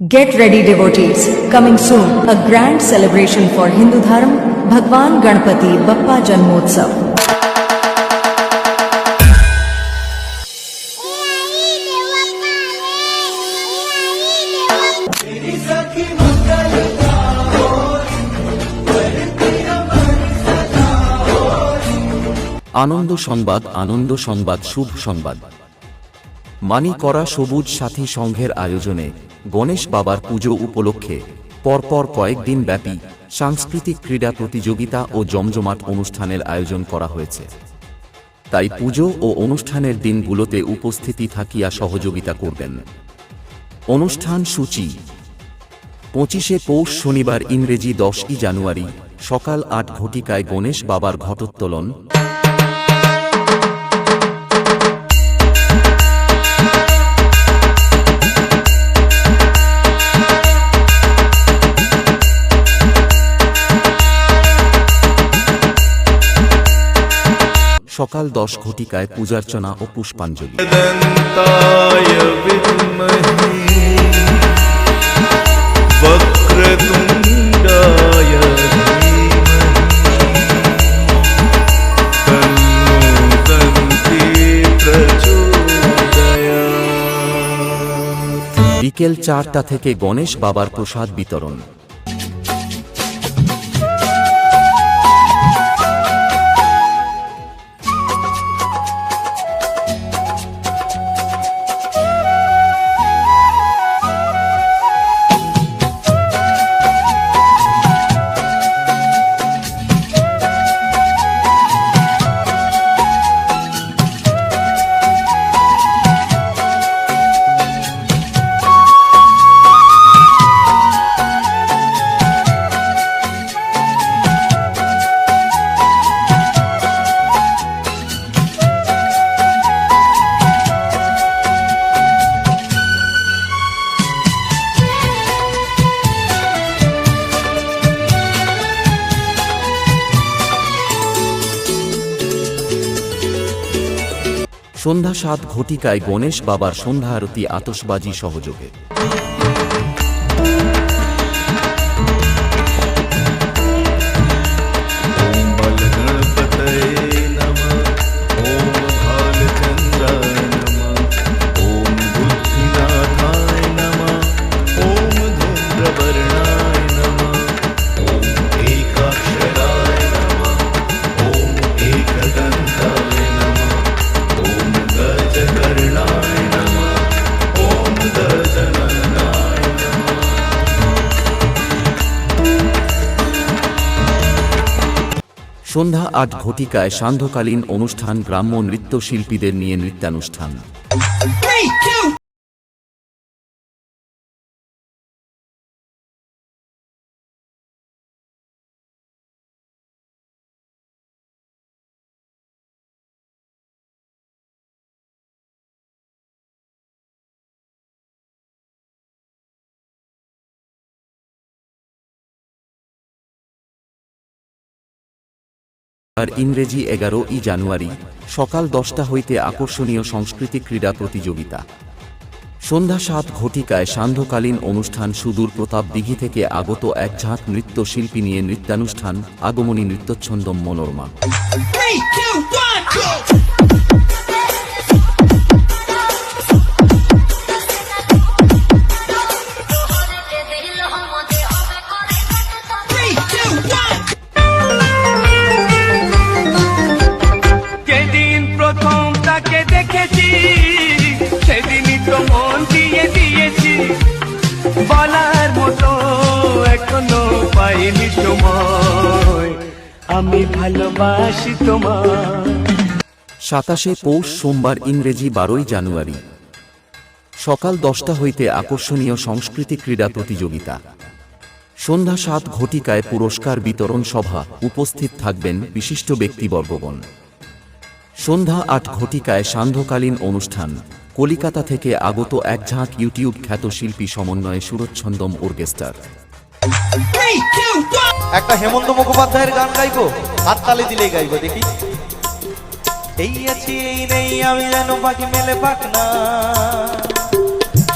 Get ready devotees, coming soon, a grand celebration for Hindu Dharm, Bhagwan Ganpati Bappa Janmotsav. আনন্দ সংবাদ আনন্দ সংবাদ শুভ সংবাদ মানি করা সবুজ সাথী সংঘের আয়োজনে গণেশ বাবার পুজো উপলক্ষে পরপর কয়েকদিন ব্যাপী সাংস্কৃতিক ক্রীড়া প্রতিযোগিতা ও জমজমাট অনুষ্ঠানের আয়োজন করা হয়েছে। তাই পুজো ও অনুষ্ঠানের দিনগুলোতে উপস্থিতি থাকিয়া সহযোগিতা করবেন। অনুষ্ঠান সূচি। পঁচিশে পৌষ শনিবার ইংরেজি দশই জানুয়ারি সকাল আট ঘটিকায় গণেশ বাবার ঘটোত্তোলন সকাল দশ ঘটিকায় পূজার্চনা ও পুষ্পাঞ্জলি। বিকেল চারটা থেকে গণেশ বাবার প্রসাদ বিতরণ। সন্ধ্যা সাত ঘটিকায় গণেশ বাবার সন্ধ্যা আরতি আতসবাজি সহযোগে। সন্ধ্যা আট ঘটিকায় সান্ধ্যকালীন অনুষ্ঠান গ্রাম্য নৃত্যশিল্পীদের নিয়ে নৃত্যানুষ্ঠান। আর ইংরেজি এগারো ই জানুয়ারি, সকাল দশটা হইতে আকর্ষণীয় সংস্কৃতি ক্রীড়া প্রতিযোগিতা। সন্ধ্যা সাত ঘটিকায় সান্ধ্যকালীন অনুষ্ঠান সুদূর প্রতাপ দিঘি থেকে আগত এক ঝাঁক নৃত্যশিল্পী নিয়ে নৃত্যানুষ্ঠান, আগমনী নৃত্যচ্ছন্দম মনোরমা। আমি ভালোবাসি সাতাশে পৌষ সোমবার ইংরেজি বারোই জানুয়ারি। সকাল দশটা হইতে আকর্ষণীয় সংস্কৃতি ক্রীড়া প্রতিযোগিতা। সন্ধ্যা সাত ঘটিকায় পুরস্কার বিতরণ সভা উপস্থিত থাকবেন বিশিষ্ট ব্যক্তিবর্গগণ। সন্ধ্যা আট ঘটিকায় সান্ধ্যকালীন অনুষ্ঠান কলিকাতা থেকে আগত এক ঝাঁক ইউটিউব খ্যাত শিল্পী সমন্বয়ে সুরচ্ছন্দম অর্কেস্টার। একটা হেমন্ত মুখোপাধ্যায়ের গান গাইবো? হাততালি দিলেই গাইবো, দেখি। এই আছি, এই নেই, আমি যেন পাখি মেলে পাক না।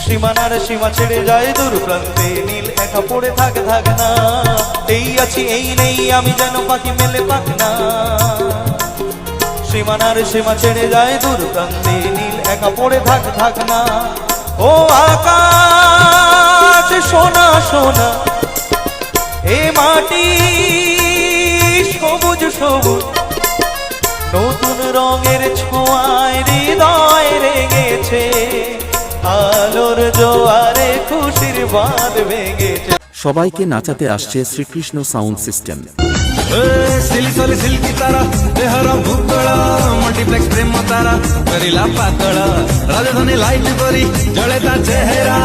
সীমানার সীমা ছেড়ে যায় দূর প্রান্তে, নীল একা পড়ে থাক থাক না। এই আছি, এই নেই, আমি যেন পাখি মেলে পাক না। সীমানার সীমা ছেড়ে যায় দূর প্রান্তে, নীল একা পড়ে থাক থাক না। ও আকাশ, সোনা সোনা মাটি সবুজ সবুজ। নতুন রঙের ছোঁয়ায় হৃদয় রেগেছে আলোর জোয়ারে খুশির বাঁধ ভেঙেছে। সবাইকে নাচাতে আসছে শ্রীকৃষ্ণ সাউন্ড সিস্টেম। রাজধানী লাইট জলে তা চেহারা